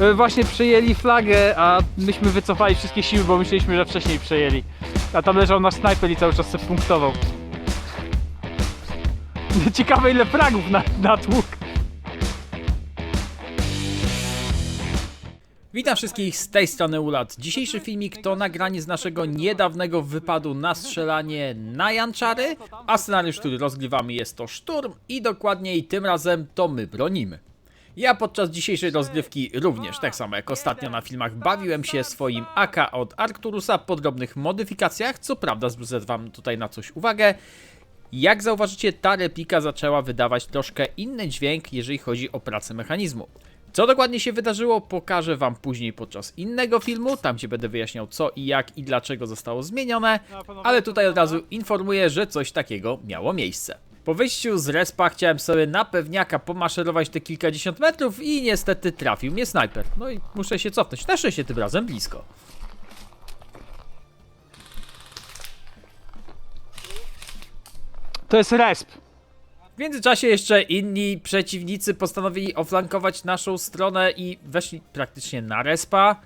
e, właśnie przejęli flagę, a myśmy wycofali wszystkie siły, bo myśleliśmy, że wcześniej przejęli. A tam leżał nasz snajper i cały czas se punktował. Ciekawe ile fragów na, natłuk. Witam wszystkich z tej strony Ulat. Dzisiejszy filmik to nagranie z naszego niedawnego wypadu na strzelanie na Janczary, a scenariusz, który rozgrywamy jest to Szturm i dokładniej tym razem to my bronimy. Ja podczas dzisiejszej rozgrywki również, tak samo jak ostatnio na filmach, bawiłem się swoim AK od Arcturusa po drobnych modyfikacjach, co prawda zwrócę wam tutaj na coś uwagę. Jak zauważycie, ta replika zaczęła wydawać troszkę inny dźwięk, jeżeli chodzi o pracę mechanizmu. Co dokładnie się wydarzyło, pokażę Wam później podczas innego filmu, tam gdzie będę wyjaśniał co i jak i dlaczego zostało zmienione, ale tutaj od razu informuję, że coś takiego miało miejsce. Po wyjściu z respa chciałem sobie na pewniaka pomaszerować te kilkadziesiąt metrów i niestety trafił mnie snajper. No i muszę się cofnąć, na szczęście tym razem blisko. To jest resp. W międzyczasie jeszcze inni przeciwnicy postanowili oflankować naszą stronę i weszli praktycznie na respa,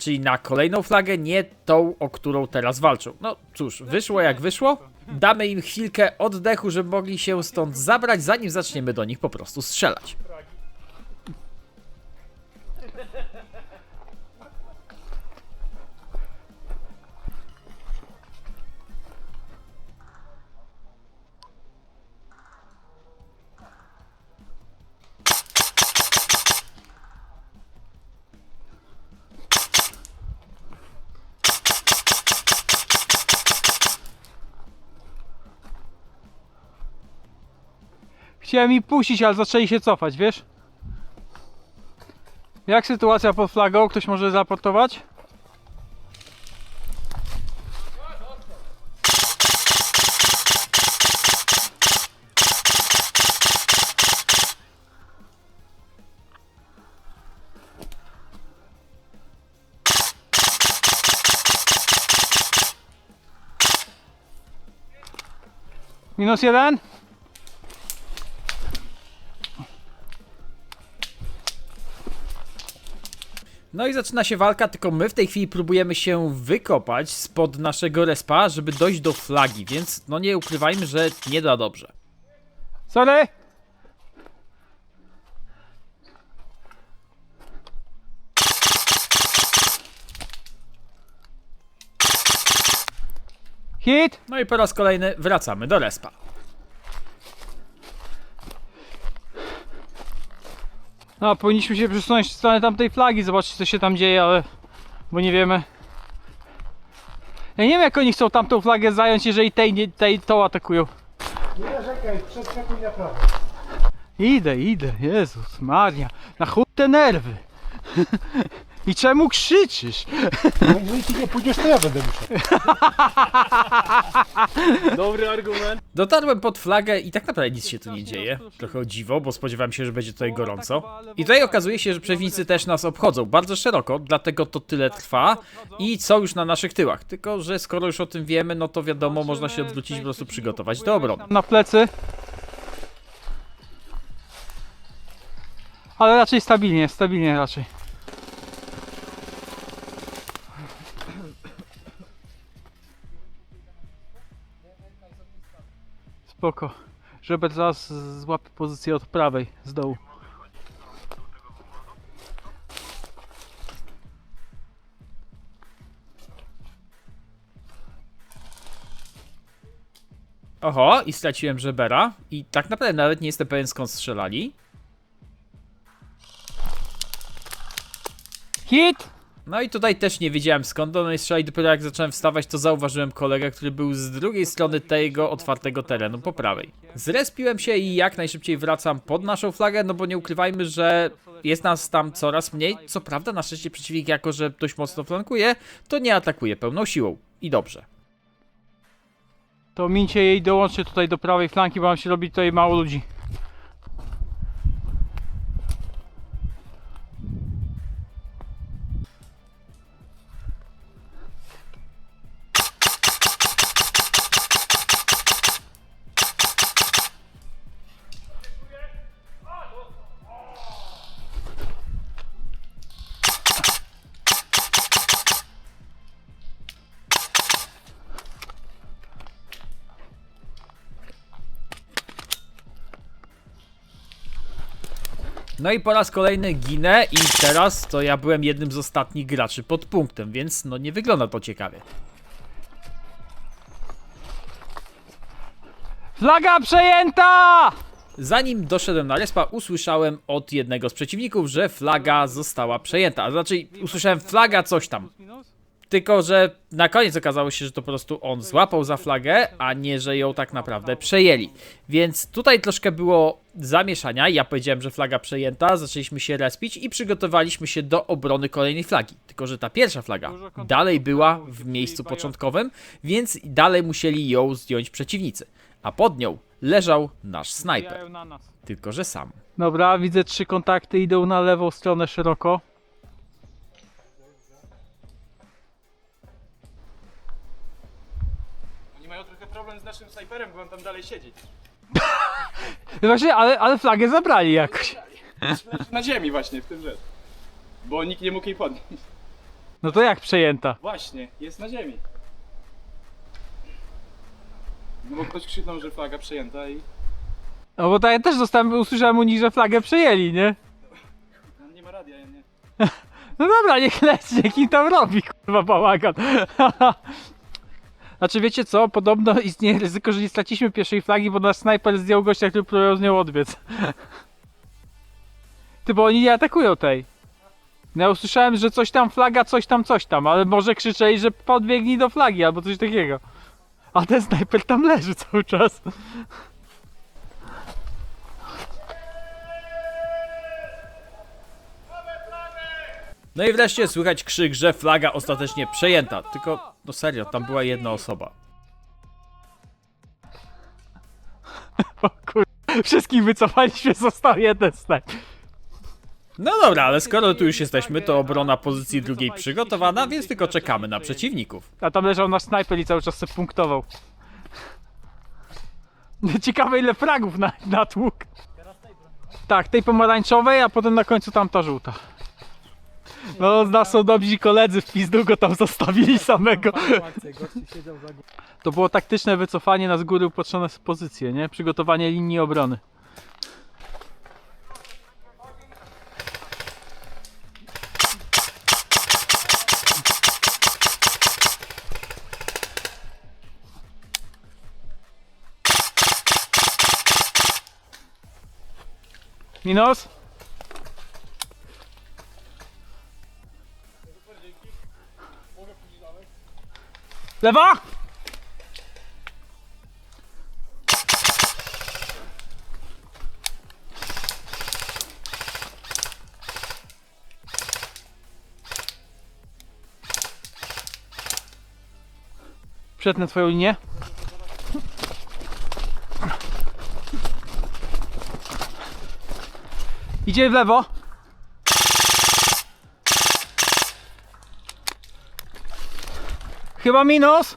czyli na kolejną flagę, nie tą, o którą teraz walczą. No cóż, wyszło jak wyszło. Damy im chwilkę oddechu, żeby mogli się stąd zabrać, zanim zaczniemy do nich po prostu strzelać. Chciałem ich puścić, ale zaczęli się cofać, wiesz? Jak sytuacja pod flagą? Ktoś może zaraportować? Minus jeden? No i zaczyna się walka, tylko my w tej chwili próbujemy się wykopać spod naszego respa, żeby dojść do flagi, więc no nie ukrywajmy, że nie da dobrze. Sorry! Hit! No i po raz kolejny wracamy do respa. No, powinniśmy się przesunąć w stronę tamtej flagi, zobaczyć co się tam dzieje, ale... Bo nie wiemy. Ja nie wiem jak oni chcą tamtą flagę zająć, jeżeli tej, nie, tej tą atakują. Nie narzekaj, przeskakuj na prawo. Idę, idę, Jezus Maria. Na chuj te nerwy. I czemu krzyczysz? No jeżeli ci nie pójdziesz, to ja będę musiał. Dobry argument. Dotarłem pod flagę i tak naprawdę nic się tu nie dzieje. Trochę o dziwo, bo spodziewałem się, że będzie tutaj gorąco. I tutaj okazuje się, że przeciwnicy też nas obchodzą bardzo szeroko, dlatego to tyle trwa i są już na naszych tyłach. Tylko, że skoro już o tym wiemy, no to wiadomo, można się odwrócić i po prostu przygotować do obrony. Na plecy. Ale raczej stabilnie, stabilnie raczej. Spoko. Żeby teraz złapie pozycję od prawej, z dołu. Oho, i straciłem żebera. I tak naprawdę nawet nie jestem pewien skąd strzelali. Hit! No i tutaj też nie wiedziałem skąd do strzelali. Dopiero jak zacząłem wstawać, to zauważyłem kolegę, który był z drugiej strony tego otwartego terenu, po prawej. Zrespiłem się i jak najszybciej wracam pod naszą flagę, no bo nie ukrywajmy, że jest nas tam coraz mniej. Co prawda, na szczęście przeciwnik, jako że dość mocno flankuje, to nie atakuje pełną siłą. I dobrze. To mincie jej dołączcie tutaj do prawej flanki, bo nam się robi tutaj mało ludzi. No i po raz kolejny ginę i teraz to ja byłem jednym z ostatnich graczy pod punktem, więc no nie wygląda to ciekawie. Flaga przejęta! Zanim doszedłem na respa, usłyszałem od jednego z przeciwników, że flaga została przejęta. Znaczy, usłyszałem flaga coś tam. Tylko, że na koniec okazało się, że to po prostu on złapał za flagę, a nie, że ją tak naprawdę przejęli. Więc tutaj troszkę było zamieszania. Ja powiedziałem, że flaga przejęta, zaczęliśmy się respić i przygotowaliśmy się do obrony kolejnej flagi. Tylko, że ta pierwsza flaga dalej była w miejscu początkowym, więc dalej musieli ją zdjąć przeciwnicy. A pod nią leżał nasz snajper. Tylko, że sam. Dobra, widzę trzy kontakty, idą na lewą stronę szeroko. Trochę problem z naszym snajperem, bo on tam dalej siedzi. Właśnie, ale, ale flagę zabrali jakoś. Na ziemi właśnie w tym rzecz. Bo nikt nie mógł jej podnieść. No to jak przejęta? Właśnie, jest na ziemi. No bo ktoś krzyknął, że flaga przejęta i No bo tak ja też dostałem, usłyszałem u nich, że flagę przejęli, nie? no, nie ma radia, ja nie. No dobra, niech leci, niech im tam robi, kurwa, bałagan. Znaczy wiecie co, podobno istnieje ryzyko, że nie straciliśmy pierwszej flagi, bo nasz snajper zdjął gościa, który próbował z nią odbiec. Ty, bo oni nie atakują tej. No ja usłyszałem, że coś tam flaga, coś tam, coś tam, ale może krzyczeli, że podbiegnij do flagi albo coś takiego. A ten snajper tam leży cały czas. No i wreszcie słychać krzyk, że flaga ostatecznie przejęta. Tylko, no serio, tam była jedna osoba. O kur... Wszystkich wycofaliśmy, został jeden snajper. No dobra, ale skoro tu już jesteśmy, to obrona pozycji drugiej przygotowana, więc tylko czekamy na przeciwników. A tam leżał nasz snajper i cały czas se punktował. Ciekawe ile fragów na, na tłuk. Tak, tej pomarańczowej, a potem na końcu tamta żółta. No, nas są dobrzy koledzy w pizdu go tam zostawili samego. To było taktyczne wycofanie na z góry upatrzone pozycje, nie? Przygotowanie linii obrony. Minus? Lewa! Przetnę twoją linię. Idzie w lewo. Chyba minus.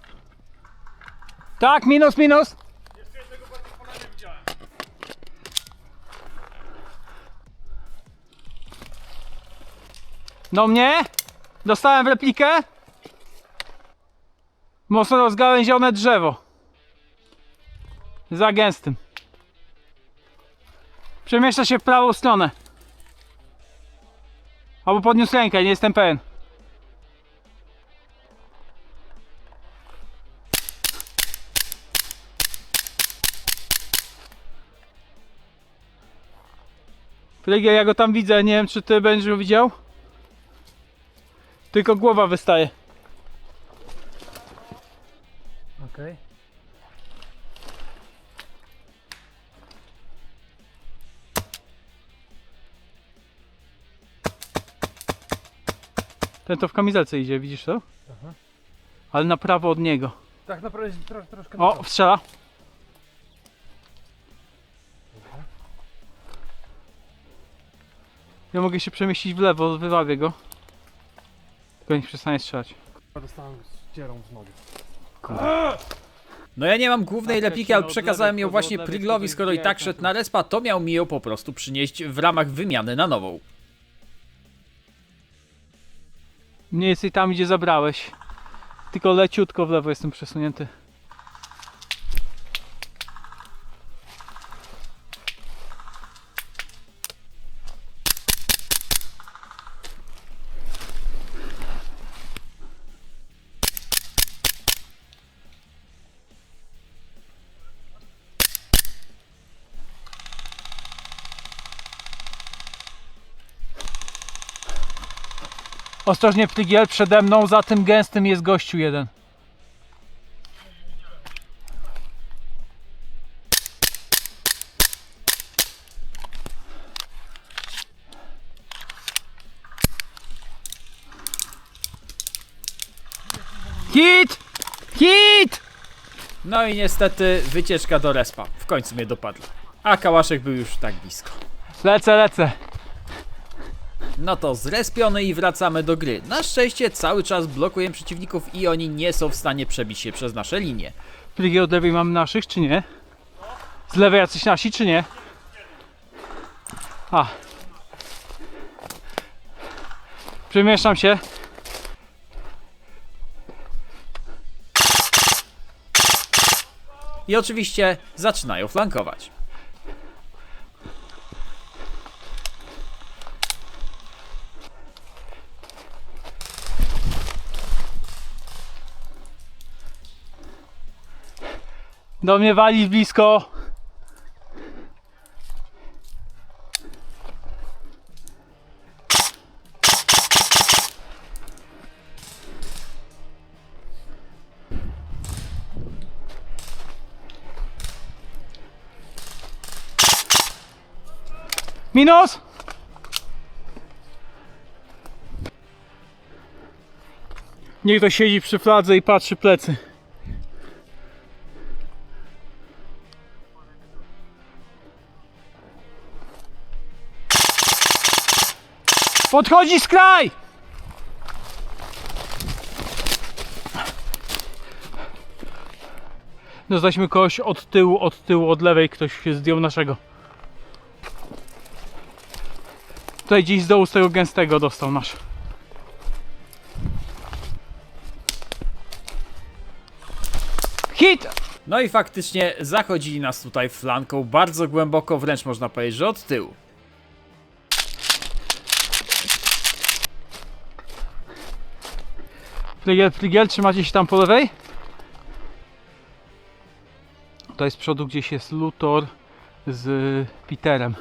Tak, minus, minus. Do mnie. Dostałem w replikę. Mocno rozgałęzione drzewo. Za gęstym. Przemieszcza się w prawą stronę. Albo podniósł rękę, nie jestem pewien. Flegia, ja go tam widzę, nie wiem czy ty będziesz go widział? Tylko głowa wystaje. Okej. Ten to w kamizelce idzie, widzisz to? Ale na prawo od niego. Tak naprawdę jest trosz, troszkę... O, strzela. Ja mogę się przemieścić w lewo, wywabię go. Tylko niech przestanie strzelać. Dostałem z dzierą z nogi. No ja nie mam głównej repliki, ale przekazałem ją właśnie Pryglowi, skoro i tak szedł na respa, to miał mi ją po prostu przynieść w ramach wymiany na nową. Mniej więcej tam, gdzie zabrałeś. Tylko leciutko w lewo jestem przesunięty. Ostrożnie Prygiel, przede mną, za tym gęstym jest gościu jeden. Hit! Hit! No i niestety wycieczka do respa. W końcu mnie dopadła. A kałaszek był już tak blisko. Lecę, lecę. No to zrespiony i wracamy do gry. Na szczęście cały czas blokujemy przeciwników i oni nie są w stanie przebić się przez nasze linie. Prygiel od lewej mamy naszych, czy nie? Z lewej jacyś nasi, czy nie? A. Przemieszczam się. I oczywiście zaczynają flankować. Do mnie wali blisko. Minus! Niech to siedzi przy fladze i patrzy plecy. Podchodzi skraj! Dostaliśmy kogoś od tyłu, od tyłu, od lewej, ktoś się zdjął naszego. Tutaj gdzieś z dołu z tego gęstego dostał nasz. Hit! No i faktycznie zachodzili nas tutaj flanką bardzo głęboko, wręcz można powiedzieć, że od tyłu. Fligiel, fligiel, trzymacie się tam po lewej? Tutaj z przodu gdzieś jest Luthor z Peterem.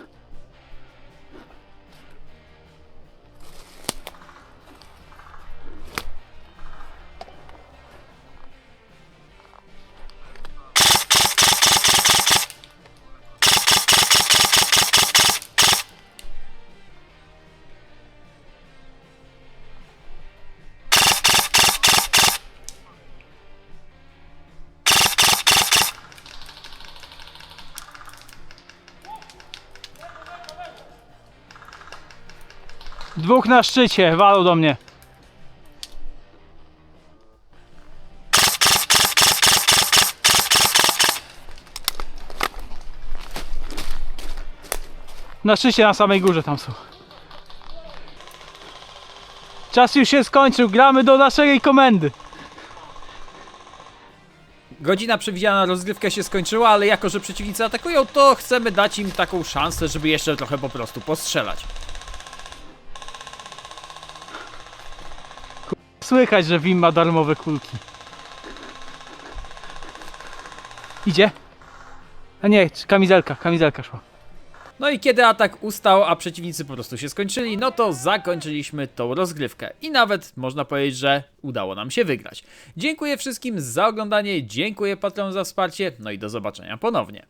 Dwóch na szczycie, walą do mnie. Na szczycie, na samej górze tam są. Czas już się skończył, gramy do naszej komendy. Godzina przewidziana na rozgrywkę się skończyła, ale jako, że przeciwnicy atakują, to chcemy dać im taką szansę, żeby jeszcze trochę po prostu postrzelać. Słychać, że Wim ma darmowe kulki. Idzie? A nie, kamizelka, kamizelka szła. No i kiedy atak ustał, a przeciwnicy po prostu się skończyli, no to zakończyliśmy tą rozgrywkę. I nawet można powiedzieć, że udało nam się wygrać. Dziękuję wszystkim za oglądanie, dziękuję patronom za wsparcie, no i do zobaczenia ponownie.